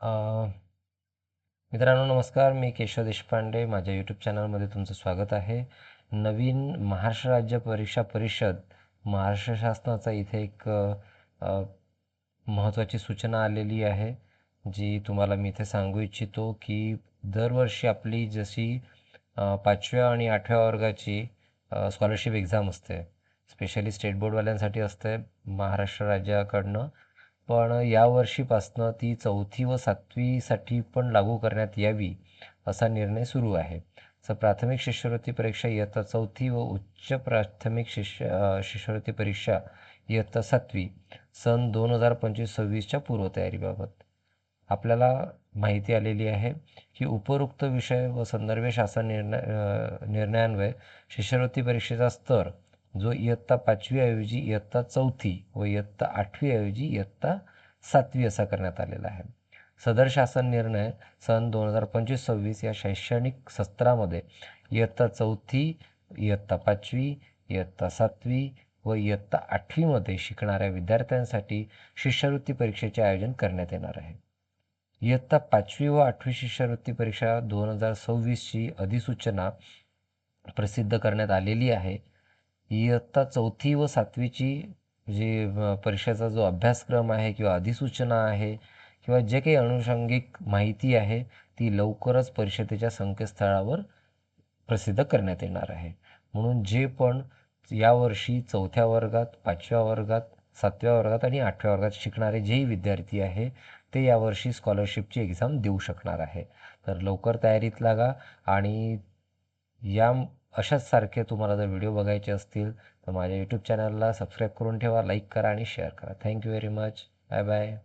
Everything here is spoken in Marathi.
मित्रांनो नमस्कार. मी केशव देशपांडे. माझ्या यूट्यूब चॅनलमध्ये तुमचं स्वागत आहे. नवीन महाराष्ट्र राज्य परीक्षा परिषद महाराष्ट्र शासनाचा इथे एक महत्त्वाची सूचना आलेली आहे जी तुम्हाला मी इथे सांगू इच्छितो की दरवर्षी आपली जशी पाचव्या आणि आठव्या वर्गाची स्कॉलरशिप एक्झाम असते. स्पेशली स्टेट बोर्डवाल्यांसाठी असते महाराष्ट्र राज्याकडनं. पण यावर्षीपासनं ती चौथी व सातवीसाठी पण लागू करण्यात यावी असा निर्णय सुरू आहे. तर प्राथमिक शिष्यवृत्ती परीक्षा इयत्ता चौथी व उच्च प्राथमिक शिष्य शिष्यवृत्ती परीक्षा इयत्ता सातवी सन दोन हजार पंचवीस सव्वीसच्या पूर्वतयारीबाबत. आपल्याला माहिती आलेली आहे की उपरोक्त विषय व संदर्भे शासन निर्णय निर्णयान्वये शिष्यवृत्ती परीक्षेचा स्तर जो इयत्ता पाचवीऐवजी इयत्ता चौथी व इयत्ता आठवीऐवजी इयत्ता सातवी असा करण्यात आलेला आहे. सदर शासन निर्णय सन दोन हजार पंचवीस सव्वीस या शैक्षणिक सत्रामध्ये इयत्ता चौथी इयत्ता पाचवी इयत्ता सातवी व इयत्ता आठवीमध्ये शिकणाऱ्या विद्यार्थ्यांसाठी शिष्यवृत्ती परीक्षेचे आयोजन करण्यात येणार आहे. इयत्ता पाचवी व आठवी शिष्यवृत्ती परीक्षा दोन हजार सव्वीसची अधिसूचना प्रसिद्ध करण्यात आलेली आहे. इयत्ता चौथी व सातवीची जे परीक्षेचा जो अभ्यासक्रम आहे किंवा अधिसूचना आहे किंवा जे काही अनुषंगिक माहिती आहे ती लवकरच परिषदेच्या संकेतस्थळावर प्रसिद्ध करण्यात येणार आहे. म्हणून जे पण यावर्षी चौथ्या वर्गात पाचव्या वर्गात सातव्या वर्गात आणि आठव्या वर्गात शिकणारे जेही विद्यार्थी आहे ते यावर्षी स्कॉलरशिपची एक्झाम देऊ शकणार आहे. तर लवकर तयारीत लागा आणि या अशाच सारखे तुम्हाला जर व्हिडिओ बघायचे असतील तर माझ्या यूट्यूब चॅनलला सबस्क्राईब करून ठेवा लाईक करा आणि शेअर करा. Thank you very much bye bye